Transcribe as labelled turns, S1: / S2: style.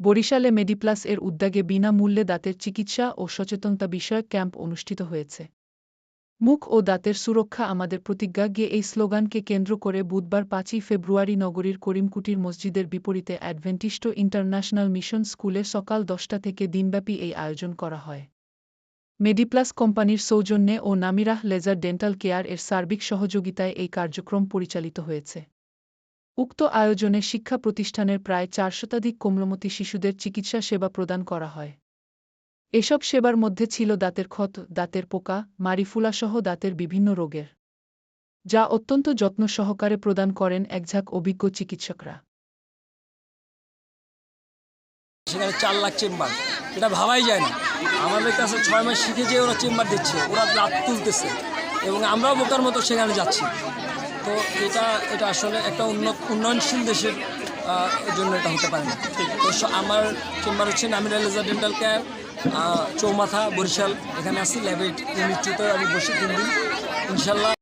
S1: বরিশালে মেডিপ্লাস এর উদ্যোগে বিনামূল্যে দাঁতের চিকিৎসা ও সচেতনতা বিষয়ক ক্যাম্প অনুষ্ঠিত হয়েছে। মুখ ও দাঁতের সুরক্ষা আমাদের প্রতিজ্ঞা গিয়ে এই স্লোগানকে কেন্দ্র করে বুধবার পাঁচই ফেব্রুয়ারি নগরীর করিমকুটির মসজিদের বিপরীতে অ্যাডভেন্টিস্ট ইন্টারন্যাশনাল মিশন স্কুলে সকাল দশটা থেকে দিনব্যাপী এই আয়োজন করা হয়। মেডিপ্লাস কোম্পানির সৌজন্যে ও নামিরাহ লেজার ডেন্টাল কেয়ার এর সার্বিক সহযোগিতায় এই কার্যক্রম পরিচালিত হয়েছে। উক্ত আয়োজনে শিক্ষা প্রতিষ্ঠানের প্রায় চার শতাধিক কোমলমতি শিশুদের চিকিৎসা সেবা প্রদান করা হয়। এসব সেবার মধ্যে ছিল দাঁতের ক্ষত, দাঁতের পোকা, মারিফুলাসহ দাঁতের বিভিন্ন রোগের, যা অত্যন্ত যত্ন সহকারে প্রদান করেন একঝাঁক অভিজ্ঞ চিকিৎসকরা।
S2: সেখানে চার লাখ চেম্বার। এটা ভাবাই যায় না। আমাদের কাছে ছয় মাস শিখে যে ওরা চেম্বার দিচ্ছে, ওরা লাভ তুলতেছে এবং আমরাও বোকার মতো সেখানে যাচ্ছি। তো এটা এটা আসলে একটা উন্নত, উন্নয়নশীল দেশের জন্য এটা হতে পারে না। তো আমার চেম্বার হচ্ছে Namira laser dental care Chowmatha, Barishal. এখানে আসি ল্যাবেট ইউনিট আমি বসে তিন দিন ইনশাল্লাহ